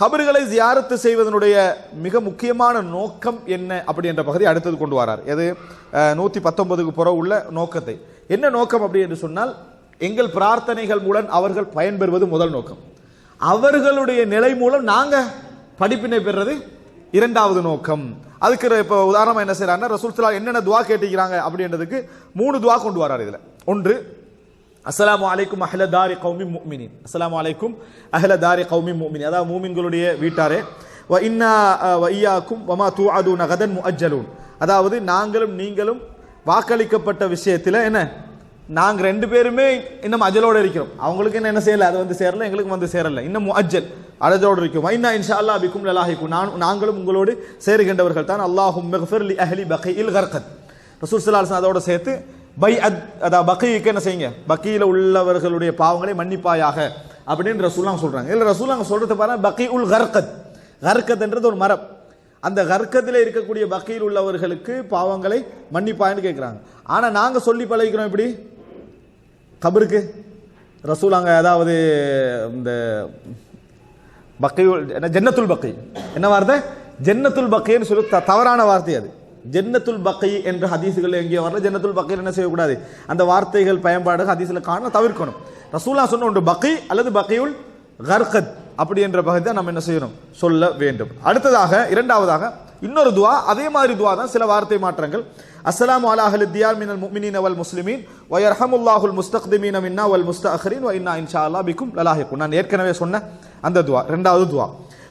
கபர்களை ஜியாரத்து செய்வதனுடைய மிக முக்கியமான நோக்கம் என்ன அப்படி என்ற பகுதி அடுத்தது கொண்டு வரார். எது? நூற்றி பத்தொன்பதுக்கு புற உள்ள நோக்கத்தை. என்ன நோக்கம் அப்படி என்று சொன்னால் எங்கள் பிரார்த்தனைகள் மூலம் அவர்கள் பயன்பெறுவது முதல் நோக்கம். அவர்களுடைய நிலை மூலம் நாங்கள் படிப்பினை பெறுறது இரண்டாவது நோக்கம். அதுக்கு இப்போ உதாரணமாக என்ன செய்கிறாங்கன்னா ரசூல் என்னென்ன துவா கேட்டுக்கிறாங்க அப்படின்றதுக்கு மூணு துவா கொண்டு வரார் இதில். ஒன்று அஸ்லாம் அலைக்கும் அஹ்ல தாரி கௌமி முஃமினின் அஸ்லாம் அலைக்கும் அஹ்ல தாரி கௌமி மூமினி அதாவது மூமின்களுடைய வீட்டாரே வ இன்னா அஹ், வ இய்யாக்கும் வமா தூஅதுன கதன் அதாவது நாங்களும் நீங்களும் வாக்களிக்கப்பட்ட விஷயத்தில் என்ன நாங்கள் ரெண்டு பேருமே இன்னும் அஜலோட இருக்கிறோம் அவங்களுக்கு என்ன என்ன செய்யலை அது வந்து சேரல எங்களுக்கு வந்து சேரல இன்னும் அஜல் அஜலோடு இருக்கும் வைனா இன்ஷா அல்லா பிக்கும் லலாஹிக்கும் நான் நாங்களும் உங்களோடு சேருகின்றவர்கள் தான் அல்லாஹும் மிக்ஃபிர் அஹ்லி அஹ்லி இல் கர்கத் ரசூல் ஸல்லல்லாஹு அதோடு அதோட சேர்த்து பை அத் அதாவது பக்கீக்கு என்ன செய்யுங்க? பக்கியில உள்ளவர்களுடைய பாவங்களை மன்னிப்பாயாக அப்படின்னு ரசூல்லாம் சொல்கிறாங்க இல்லை ரசூலாங்க சொல்கிறத பாருங்க பக்கி உல் கர்கத். கர்கத்ன்றது ஒரு மரம். அந்த கர்க்கத்தில் இருக்கக்கூடிய பக்கியில் உள்ளவர்களுக்கு பாவங்களை மன்னிப்பாயின்னு கேட்குறாங்க ஆனால் நாங்கள் சொல்லி பழகிக்கிறோம் எப்படி? கபருக்கு. ரசூல் அதாவது இந்த பக்கையுல் என்ன ஜன்னத்துல் பக்கை என்ன வார்த்தை? ஜன்னத்துல் பக்கைன்னு சொல்லி த- தவறான வார்த்தை அது. ஜென்னத்துல் பக்கை என்ற ஹதீஸுகள் எங்கேயோ வரல? ஜென்னத்துல் பக்கையில் என்ன செய்யக்கூடாது? அந்த வார்த்தைகள் பயன்பாடு ஹதீஸில் காண தவிர்க்கணும். ரசூலா சொன்ன ஒன்று பக்கை அல்லது பக்கையுள் கர்கத். அப்படி என்ற பகுதி தான் நம்ம என்ன செய்யணும்? சொல்ல வேண்டும். அடுத்ததாக இரண்டாவதாக இன்னொரு துவா அதே மாதிரி துவா தான் சில வார்த்தை மாற்றங்கள். அஸ்லாம் அலா அஹ்லி தியார் மினல் முமினின் அவல் முஸ்லிமீன் வ யர்ஹமுல்லாஹுல் முஸ்தக்திமீன மின்னா வல் முஸ்தஅഖിரீன் வ இன்னா இன்ஷா அல்லாஹ் பிக்கும் லலாஹிக்கும் நான் ஏற்கனவே சொன்ன அந்த துவா இரண்டாவது துவா.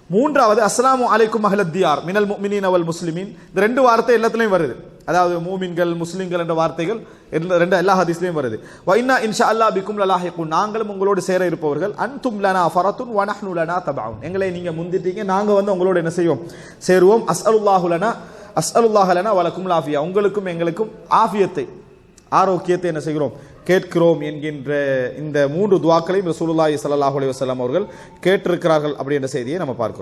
மூன்றாவது அஸ்லாமு அலைக்கும் அஹ்லத்தியார் மினல் மினின் அவல் முஸ்லிமின். இந்த ரெண்டு வார்த்தை எல்லாத்துலேயும் வருது. அதாவது மூமின்கள் முஸ்லிம்கள் என்ற வார்த்தைகள் ரெண்டு எல்லா ஹதீஸ்லையும் வருது. வைனா இன்ஷா அல்லாஹ் பிக்கும் லலாஹிக்கும் நாங்களும் உங்களோடு சேர இருப்பவர்கள். அன்தும் லனா ஃபரத்துன் வனஹ்னு லனா தபாவும் எங்களை நீங்கள் முந்திட்டீங்க நாங்கள் வந்து உங்களோட என்ன செய்வோம்? சேருவோம். அஸ்அலுல்லாஹு லனா அஸ்அலுல்லாஹ லனா வலக்கும் லாஃபியா. உங்களுக்கும் எங்களுக்கும் ஆஃபியத்தை ஆரோக்கியத்தை என்ன செய்கிறோம்? கேட்கிறோம் என்கின்ற இந்த மூன்று துவாக்களையும் ரசூலுல்லாஹி சல்லாஹ் அலி வசலாம் அவர்கள் கேட்டிருக்கிறார்கள் அப்படின்ற செய்தியை நம்ம பார்க்கிறோம்.